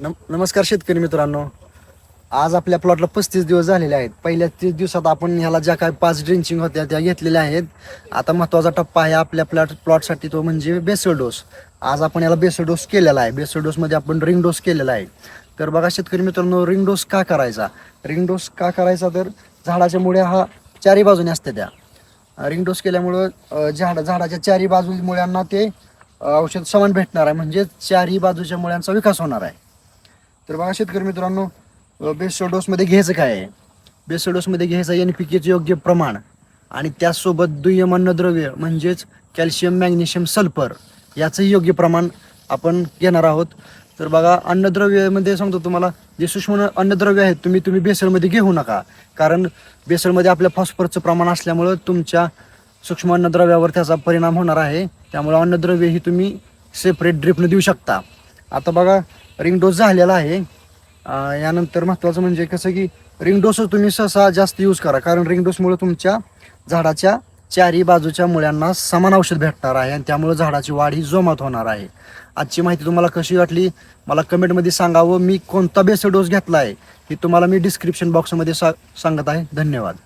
नम नमस्कार शेतकरी मित्रांनो. आज आपल्या प्लॉटला पस्तीस दिवस झालेले आहेत. पहिल्या तीस दिवसात आपण ह्याला ज्या काय पाच ड्रिंचिंग होत्या त्या घेतलेल्या आहेत. आता महत्त्वाचा टप्पा आहे आपल्या प्लॉट प्लॉटसाठी तो म्हणजे बेसल डोस आज आपण याला बेसल डोस केलेला आहे. बेसल डोसमध्ये आपण रिंग डोस केलेला आहे. तर बघा शेतकरी मित्रांनो रिंग डोस का करायचा? रिंग डोस का करायचा? तर झाडाच्या मुळे हा चारी बाजूने असते त्या. रिंग डोस केल्यामुळं अ, झाड झाडाच्या चारी बाजू मुळ्यांना ते औषध समान भेटणार आहे. म्हणजे चारी बाजूच्या मुळ्यांचा विकास होणार आहे. तर बघा शेतकरी मित्रांनो बेस्ट डोसमध्ये घ्यायचं काय आहे? बेस्ट डोसमध्ये घ्यायचं एन पी केचं योग्य प्रमाण. आणि त्याचसोबत दुय्यम अन्नद्रव्य म्हणजेच कॅल्शियम मॅग्नेशियम सल्फर याचंही योग्य प्रमाण आपण घेणार आहोत. तर बघा अन्नद्रव्यमध्ये सांगतो तुम्हाला जे सूक्ष्म अन्नद्रव्य आहेत तुम्ही तुम्ही बेसळमध्ये घेऊ नका. कारण बेसळमध्ये आपल्या फॉस्फरसचं प्रमाण असल्यामुळं तुमच्या सूक्ष्म अन्नद्रव्यावर त्याचा परिणाम होणार आहे. त्यामुळे अन्नद्रव्य ही तुम्ही सेपरेट ड्रिपनं देऊ शकता. आता बघा रिंग डोस झालेला आहे. यानंतर महत्त्वाचं म्हणजे कसं की रिंग डोसच तुम्ही सहसा जास्त यूज करा. कारण रिंग डोसमुळे तुमच्या झाडाच्या चारी बाजूच्या मुळ्यांना समान औषध भेटणार आहे आणि त्यामुळे झाडाची वाढ ही जोमात होणार आहे. आजची माहिती तुम्हाला कशी वाटली? मला कमेंटमध्ये सांगावं. मी कोणता बेस डोस घेतला आहे हे तुम्हाला मी डिस्क्रिप्शन बॉक्समध्ये सा सांगत आहे. धन्यवाद.